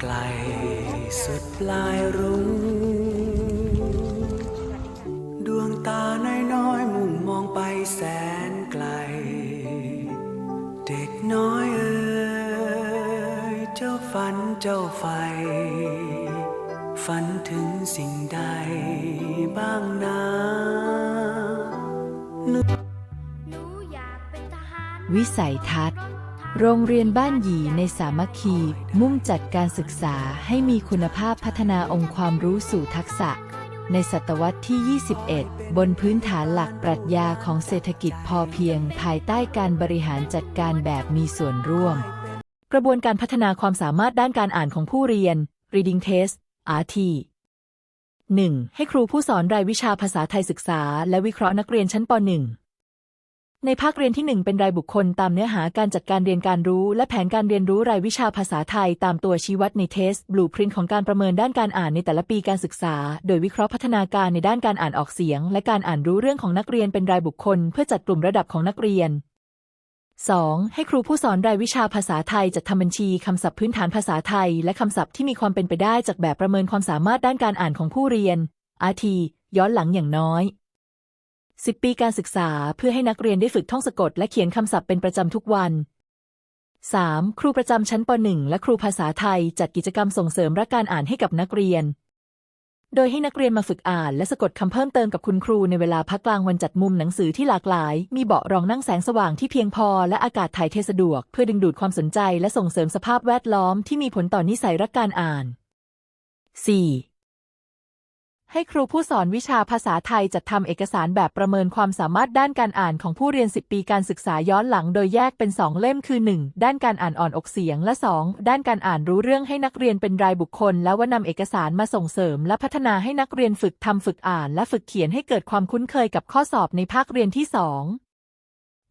ไกล สุดปลายรุ้งดวงตาน้อยๆ มุ่งมองไปแสนไกล เด็กน้อยเอ๋ยเจ้าฝันเจ้าไฟ ฝันถึงสิ่งใดบ้างนะหนูอยากเป็นทหารวิสัยทัศน์ โรงเรียนบ้านหยีในสามัคคี มุ่งจัดการศึกษาให้มีคุณภาพพัฒนาองค์ความรู้สู่ทักษะ ในศตวรรษที่ 21 บนพื้นฐานหลักปรัชญาของเศรษฐกิจพอเพียง ภายใต้การบริหารจัดการแบบมีส่วนร่วม กระบวนการพัฒนาความสามารถด้านการอ่านของผู้เรียน Reading Test RT 1. ให้ครูผู้สอนรายวิชาภาษาไทยศึกษา และวิเคราะห์นักเรียนชั้นป .1 ในภาคเรียนที่ 1 เป็นรายบุคคลตามเนื้อหาการจัดการเรียนการรู้ และแผนการเรียนรู้รายวิชาภาษาไทย ตามตัวชี้วัดในเทสบลูพรินของการประเมินด้านการอ่านในแต่ละปีการศึกษา โดยวิเคราะห์พัฒนาการในด้านการอ่านออกเสียง และการอ่านรู้เรื่องของนักเรียนเป็นรายบุคคล เพื่อจัดกลุ่มระดับของนักเรียน 2. ให้ครูผู้สอนรายวิชาภาษาไทยจัดทำบัญชีคำศัพท์พื้นฐานภาษาไทย และคำศัพท์ที่มีความเป็นไปได้จากแบบประเมินความสามารถด้านการอ่านของผู้เรียน RT ย้อนหลังอย่างน้อย 10ปีการศึกษาเพื่อให้นักเรียนได้ฝึกท่องสะกดและเขียนคำศัพท์เป็นประจำทุกวัน 3. ครูประจำชั้นป .1 และครูภาษาไทยจัดกิจกรรมส่งเสริมรักการอ่านให้กับนักเรียน โดยให้นักเรียนมาฝึกอ่านและสะกดคำเพิ่มเติมกับคุณครูในเวลาพักกลางวันจัดมุมหนังสือที่หลากหลาย มีเบาะรองนั่งแสงสว่างที่เพียงพอและอากาศถ่ายเทสะดวก เพื่อดึงดูดความสนใจและส่งเสริมสภาพแวดล้อมที่มีผลต่อนิสัยรักการอ่าน 4. ให้ครูผู้สอนวิชาภาษาไทยจัดทำเอกสารแบบประเมินความสามารถด้านการอ่านของผู้เรียน 10 ปีการศึกษาย้อนหลัง โดยแยกเป็น 2 เล่มคือ 1. ด้านการอ่านอ่อนอกเสียงและ 2. ด้านการอ่านรู้เรื่องให้นักเรียนเป็นรายบุคคล และว่านำเอกสารมาส่งเสริม และพัฒนาให้นักเรียนฝึกทำฝึกอ่าน และฝึกเขียนให้เกิดความคุ้นเคยกับข้อสอบในภาคเรียนที่ 2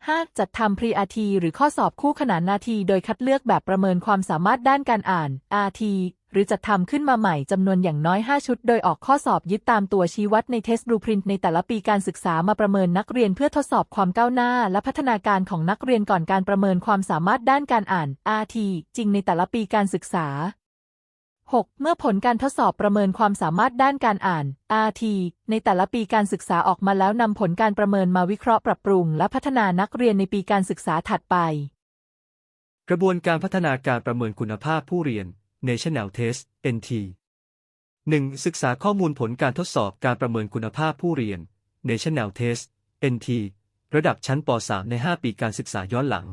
5. จัดทำพรีอาทีหรือข้อสอบคู่ขนานนาที โดยคัดเลือกแบบประเมินความสามารถด้านการอ่าน RT หรือจัดทำขึ้นมาใหม่จำนวนอย่างน้อย 5 ชุด โดยออกข้อสอบยึดตามตัวชี้วัดในเทสต์บลูพรินต์ในแต่ละปีการศึกษามาประเมินนักเรียนเพื่อทดสอบความก้าวหน้า และพัฒนาการของนักเรียนก่อนการประเมินความสามารถด้านการอ่าน RT จริงในแต่ละปีการศึกษา 6. เมื่อผลการทดสอบประเมินความสามารถด้านการอ่าน RT ในแต่ละปีการศึกษาออกมาแล้วนำผลการประเมินมาวิเคราะห์ปรับปรุง และพัฒนานักเรียนในปีการศึกษาถัดไป กระบวนการพัฒนาการประเมินคุณภาพผู้เรียน National Test NT 1. ศึกษาข้อมูลผลการทดสอบการประเมินคุณภาพผู้เรียน National Test NT ระดับชั้นป .3 ใน 5 ปีการศึกษาย้อนหลัง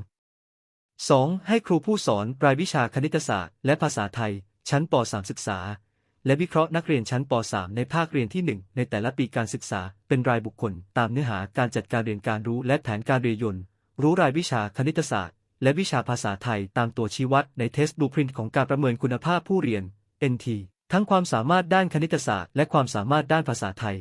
2. ให้ครูผู้สอนรายวิชาคณิตศาสตร์ และภาษาไทย ชั้นป .3 ศึกษา และวิเคราะห์นักเรียนชั้นป .3 ในภาคเรียนที่ 1 ในแต่ละปีการศึกษา เป็นรายบุคคล ตามเนื้อหาการจัดการเรียนการรู้และแผนการเรียนยนรู้รายวิชาคณิตศาสตร์ และวิชาภาษาไทยตามตัวชี้วัดในเทสต์บลูพรินต์ของการประเมินคุณภาพผู้เรียน NT ทั้งความสามารถด้านคณิตศาสตร์และความสามารถด้านภาษาไทย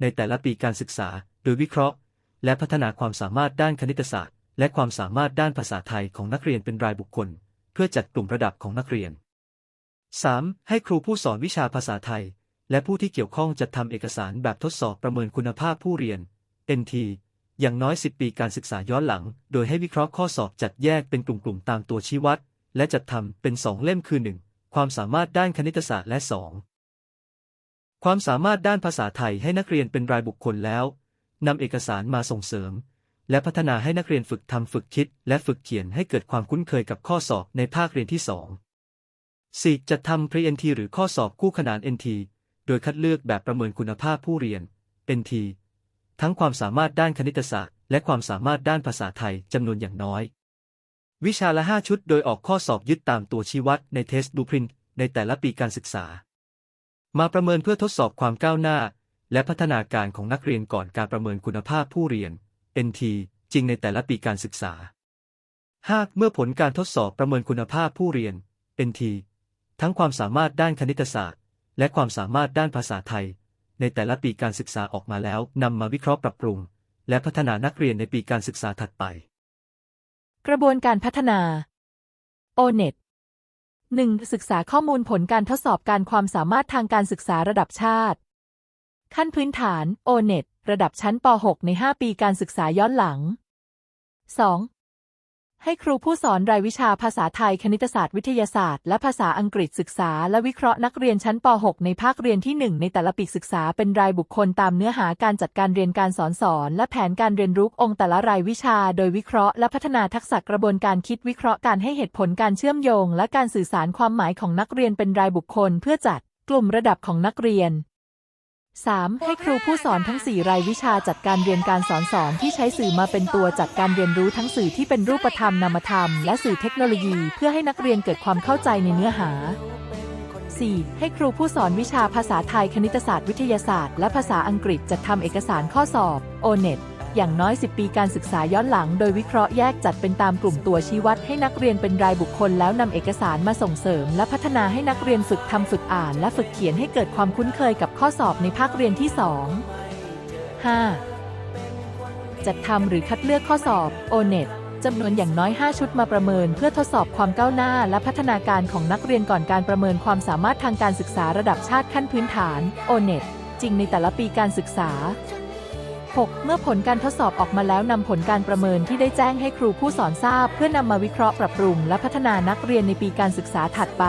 ในแต่ละปีการศึกษา โดยวิเคราะห์ และพัฒนาความสามารถด้านคณิตศาสตร์ และความสามารถด้านภาษาไทยของนักเรียนเป็นรายบุคคล เพื่อจัดกลุ่มระดับของนักเรียน 3. ให้ครูผู้สอนวิชาภาษาไทย และผู้ที่เกี่ยวข้องจัดทำเอกสารแบบทดสอบประเมินคุณภาพผู้เรียน NT อย่างน้อย 10 ปีการศึกษาย้อนหลัง โดยให้วิเคราะห์ข้อสอบจัดแยกเป็นกลุ่มๆตามตัวชี้วัด และจัดทำเป็น 2 เล่มคือ 1. ความสามารถด้านคณิตศาสตร์และ 2. ความสามารถด้านภาษาไทยให้นักเรียนเป็นรายบุคคลแล้วนำเอกสารมาส่งเสริม และพัฒนาให้นักเรียนฝึกทำฝึกคิด และฝึกเขียนให้เกิดความคุ้นเคยกับข้อสอบในภาคเรียนที่ 2 4. จัดทำ Pre-NT หรือข้อสอบคู่ขนาน NT โดยคัดเลือกแบบประเมินคุณภาพผู้เรียน NT ทั้งความสามารถด้านคณิตศาสตร์ และความสามารถด้านภาษาไทยจำนวนอย่างน้อย วิชาละ 5 ชุดโดยออกข้อสอบยึดตามตัวชี้วัดในเทสต์บูพรินในแต่ละปีการศึกษา มาประเมินเพื่อทดสอบความก้าวหน้า และพัฒนาการของนักเรียนก่อนการประเมินคุณภาพผู้เรียน NT จริงในแต่ละปีการศึกษา 5. เมื่อผลการทดสอบประเมินคุณภาพผู้เรียน NT ทั้งความสามารถด้านคณิตศาสตร์ และความสามารถด้านภาษาไทย ในแต่ละปีการศึกษาออกมาแล้วนำมาวิเคราะห์ปรับปรุง และพัฒนานักเรียนในปีการศึกษาถัดไป กระบวนการพัฒนา ONET 1. ศึกษาข้อมูลผลการทดสอบการความสามารถทางการศึกษาระดับชาติ ขั้นพื้นฐาน ONET ระดับชั้นป .6 ใน 5 ปีการศึกษาย้อนหลัง 2. ให้ครูผู้สอนรายวิชาภาษาไทยคณิตศาสตร์วิทยาศาสตร์และภาษาอังกฤษศึกษา และวิเคราะห์นักเรียนชั้นป .6 ในภาคเรียนที่ 1 ในแต่ละปีศึกษาเป็นรายบุคคลตามเนื้อหาการจัดการเรียนการสอนสอน และแผนการเรียนรู้องค์แต่ละรายวิชา โดยวิเคราะห์และพัฒนาทักษะกระบวนการคิดวิเคราะห์การให้เหตุผลการเชื่อมโยง และการสื่อสารความหมายของนักเรียนเป็นรายบุคคลเพื่อจัดกลุ่มระดับของนักเรียน 3. ให้ครูผู้สอนทั้ง 4 รายวิชาจัดการเรียนการสอนสอนที่ใช้สื่อมาเป็นตัวจัดการเรียนรู้ทั้งสื่อที่เป็นรูปธรรมนามธรรม และสื่อเทคโนโลยี เพื่อให้นักเรียนเกิดความเข้าใจในเนื้อหา 4. ให้ครูผู้สอนวิชาภาษาไทยคณิตศาสตร์วิทยาศาสตร์ และภาษาอังกฤษจัดทำเอกสารข้อสอบ O-NET อย่างน้อย 10 ปีการศึกษาย้อนหลัง โดยวิเคราะห์แยกจัดเป็นตามกลุ่มตัวชี้วัดให้นักเรียนเป็นรายบุคคลแล้วนำเอกสารมาส่งเสริม และพัฒนาให้นักเรียนฝึกทำฝึกอ่าน และฝึกเขียนให้เกิดความคุ้นเคยกับข้อสอบในภาคเรียนที่ 2 5. จัดทำหรือคัดเลือกข้อสอบ O-NET จำนวนอย่างน้อย 5 ชุดมาประเมิน เพื่อทดสอบความก้าวหน้า และพัฒนาการของนักเรียนก่อนการประเมินความสามารถทางการศึกษาระดับชาติขั้นพื้นฐาน O-NET จริงในแต่ละปีการศึกษา 6. เมื่อผลการทดสอบออกมาแล้วนำผลการประเมินที่ได้แจ้งให้ครูผู้สอนทราบ เพื่อนำมาวิเคราะห์ปรับปรุง และพัฒนานักเรียนในปีการศึกษาถัดไป